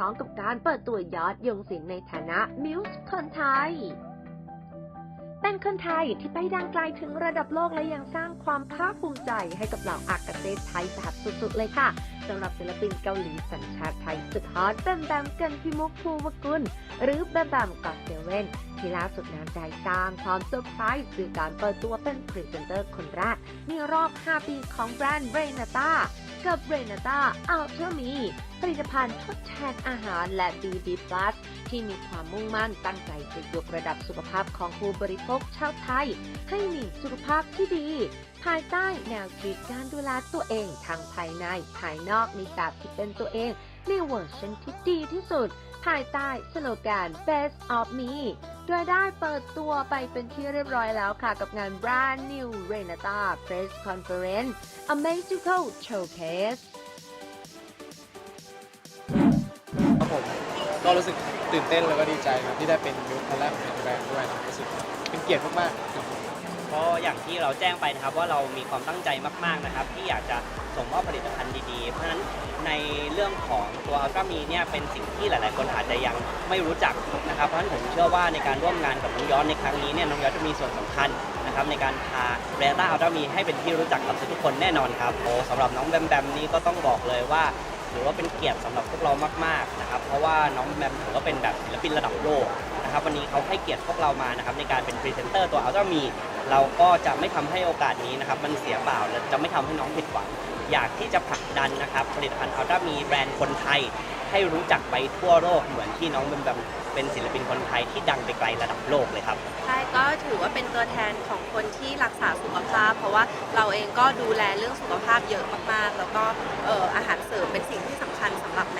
้องกับการเปิดตัวยอดยงศิลป์ในฐานะมิวส์คนไทย เป็นคนไทยที่ไปดังไกลถึงระดับโลกและยังสร้างความภาคภูมิใจให้กับเหล่าอากาเซไทยแบบสุดๆเลยค่ะสำหรับศิลปินเกาหลีสัญชาติไทยสุดฮอตแบมแบมกันพิมุกภูวกุล หรือแบมแบมก็อตเซเว่นที่ล่าสุดนั้นได้สร้างความเซอร์ไพรส์ด้วยการเปิดตัวเป็นพรีเซนเตอร์คนแรกในรอบ 5 ปีของแบรนด์เรนาตา กับเรนาตาอัลเทอร์มีผลิตภัณฑ์ทดแทนอาหารและ BB Plus ที่มีความมุ่งมั่นตั้งใจจะยกระดับสุขภาพของผู้บริโภคชาวไทย ให้มีสุขภาพที่ดี ภายใต้แนวคิดการดูแลตัวเองทั้งภายในภายนอกในแบบที่เป็นตัวเองในเวอร์ชันที่ดีที่สุด ภายใต้สโลแกน Best of Me โดยได้เปิดตัวไปเป็นที่เรียบร้อยแล้วค่ะกับงาน Brand New Renata Press Conference A Magical Showcase ครับผมก็รู้สึกตื่นเต้นแล้วก็ดีใจครับที่ได้เป็นมิวคแรกของทางแบรนด์ด้วยนะรู้สึกเป็นเกียรติมากๆครับ เพราะอย่างที่เราแจ้งไปนะครับว่าเรามีความตั้งใจมากๆนะครับ ที่อยากจะส่งมอบผลิตภัณฑ์ดีๆ เพราะฉะนั้นในเรื่องของตัวอัลตรามีเนี่ยเป็นสิ่งที่หลาย ๆ คนอาจจะยังไม่รู้จักนะครับ เพราะฉะนั้นผมเชื่อว่าในการร่วมงานกับน้องย้อนในครั้งนี้เนี่ยน้องย้อนจะมีส่วนสำคัญนะครับในการพาเรต้าอัลตรามีให้เป็นที่รู้จักกับทุกคนแน่นอนครับโอ้สำหรับน้องแบมแบมนี่ก็ต้องบอกเลยว่าถือว่าเป็นเกียรติสำหรับพวกเรามาก ๆ นะครับ เพราะว่าน้องแบมถือว่าเป็นแบบศิลปินระดับโลก นะครับวันนี้เขาให้เกียรติพวกเรามานะครับในการเป็นพรีเซนเตอร์ตัวอัลตร้ามีเราก็จะไม่ทำให้โอกาสนี้นะครับมันเสียเปล่าและจะไม่ทำให้น้องผิดหวังอยากที่จะผลักดันนะครับผลิตภัณฑ์อัลตร้ามีแบรนด์คนไทย ให้รู้จักไปทั่วโลกเหมือนที่น้องแบมแบมเป็นศิลปินคนไทยที่ดังไปไกลระดับโลกเลยครับ ใช่ก็ถือว่าเป็นตัวแทนของคนที่รักษาสุขภาพ เพราะว่าเราเองก็ดูแลเรื่องสุขภาพเยอะมากๆ แล้วก็เอ่ออาหารเสริมเป็นสิ่งที่สำคัญสำหรับแมทน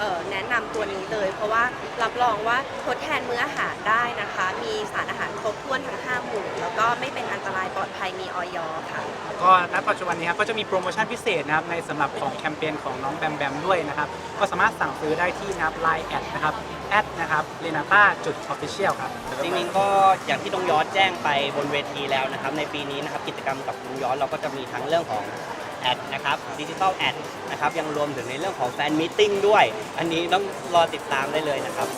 เอ่อแนะนำตัวนี้เลย เพราะว่ารับรองว่าทดแทนมื้ออาหารได้นะคะ มีสารอาหารครบถ้วนทั้ง 5 หมู่ แล้วก็ไม่เป็นอันตรายปลอดภัยมีออยค่ะ ก็ณปัจจุบันนี้ครับก็จะมีโปรโมชั่นพิเศษนะครับในสำหรับของแคมเปญของน้องแบมแบมด้วยนะครับ ก็สามารถสั่งซื้อได้ที่นะครับ Line แอดนะครับแอดนะครับเรนาต้าจุดออฟฟิเชียลครับ จริงๆก็อย่างที่น้องยอดแจ้งไปบนเวทีแล้วนะครับในปีนี้นะครับกิจกรรมกับน้องยอดเราก็จะมีทั้งเรื่องของ แอดนะครับดิจิทัลแอดนะครับยังรวมถึงในเรื่องของแฟนมิทติ้งด้วย อันนี้ต้องรอติดตามได้เลยนะครับ